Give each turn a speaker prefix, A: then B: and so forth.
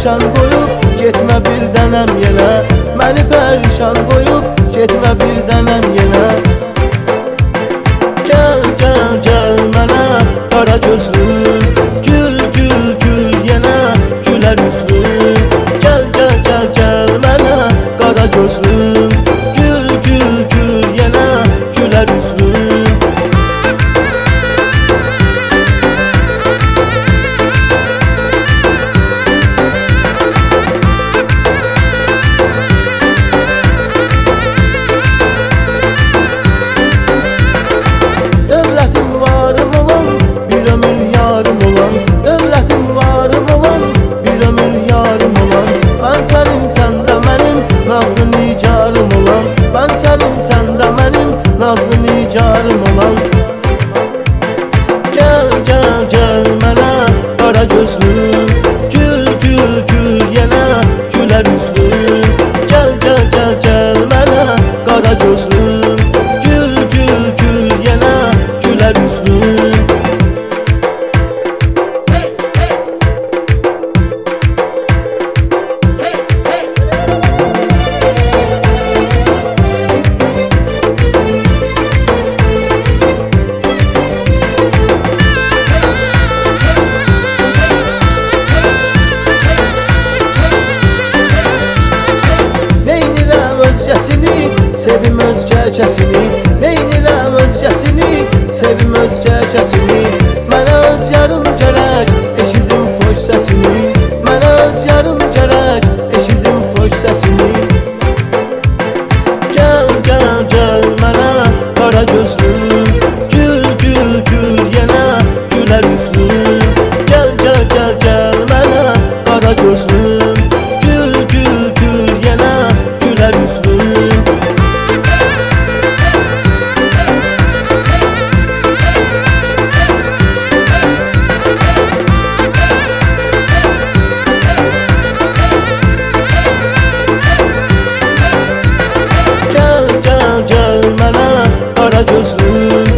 A: pərişan qoyub Getmə bir dənəm yenə Məni pərişan qoyub Getmə bir dənəm yenə nazlı nicarım olan. Gəl, gəl, gəl mənə, qara gözlü. Gül, gül, gül yenə, gülər üzlü Gəl, gəl, gəl, gəl mənə, qara gözlü özgəcəsini Neyniləm özgəsini Sevim özgəcəsini Mənə öz yarım gərək Eşidim xoş səsini. Mənə öz yarım gərək Eşidim xoş səsini. Ooh.